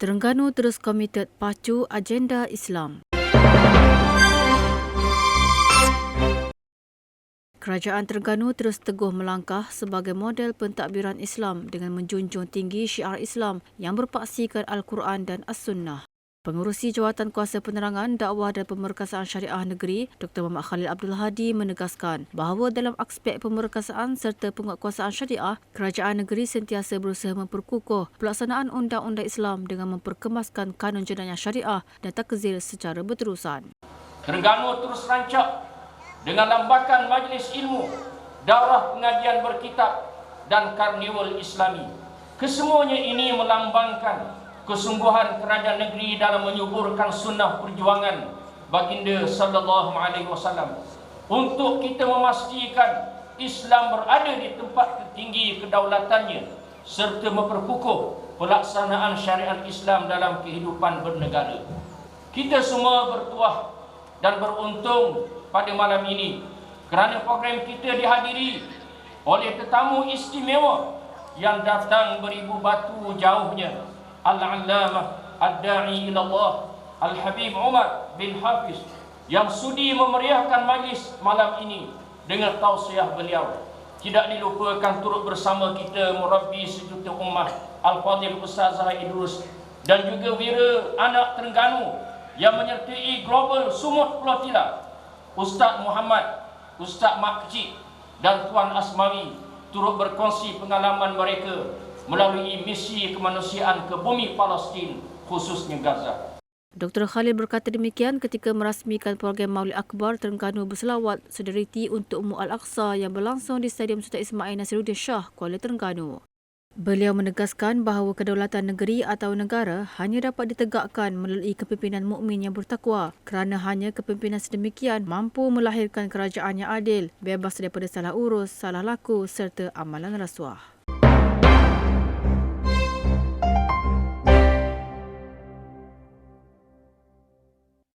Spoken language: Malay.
Terengganu terus komited pacu agenda Islam. Kerajaan Terengganu terus teguh melangkah sebagai model pentadbiran Islam dengan menjunjung tinggi syiar Islam yang berpaksikan Al-Quran dan As-Sunnah. Pengurusi Jawatan Kuasa Penerangan Dakwah dan Pemerkasaan Syariah Negeri, Dr. Muhammad Khalil Abdul Hadi menegaskan bahawa dalam aspek pemerkasaan serta penguatkuasaan syariah, kerajaan negeri sentiasa berusaha memperkukuh pelaksanaan undang-undang Islam dengan memperkemaskan kanun jenayah syariah dan takzir secara berterusan. Terengganu terus rancak dengan lambakan majlis ilmu, daurah pengajian berkitab dan karnival islami. Kesemuanya ini melambangkan kesungguhan kerajaan negeri dalam menyuburkan sunnah perjuangan baginda sallallahu alaihi wasallam untuk kita memastikan Islam berada di tempat tertinggi kedaulatannya serta memperkukuh pelaksanaan syariat Islam dalam kehidupan bernegara. Kita semua bertuah dan beruntung pada malam ini kerana program kita dihadiri oleh tetamu istimewa yang datang beribu batu jauhnya Al-Allamah Ad-Da'i ila Allah Al-Habib Umar bin Hafiz yang sudi memeriahkan majlis malam ini dengan tausiah beliau. Tidak dilupakan turut bersama kita murabbi sejuta ummah Al-Fadhil Ustaz Zahid Idrus dan juga wira anak Terengganu yang menyertai global Sumut Pulau Tila Ustaz Muhammad, Ustaz Mak Kecik dan Tuan Asmawi turut berkongsi pengalaman mereka melalui misi kemanusiaan ke bumi Palestin khususnya Gaza. Dr. Khalil berkata demikian ketika merasmikan program Maulid Akbar Terengganu berselawat solidariti untuk Mu Al-Aqsa yang berlangsung di Stadium Sultan Ismail Nasiruddin Shah, Kuala Terengganu. Beliau menegaskan bahawa kedaulatan negeri atau negara hanya dapat ditegakkan melalui kepimpinan mukmin yang bertakwa kerana hanya kepimpinan sedemikian mampu melahirkan kerajaan yang adil, bebas daripada salah urus, salah laku serta amalan rasuah.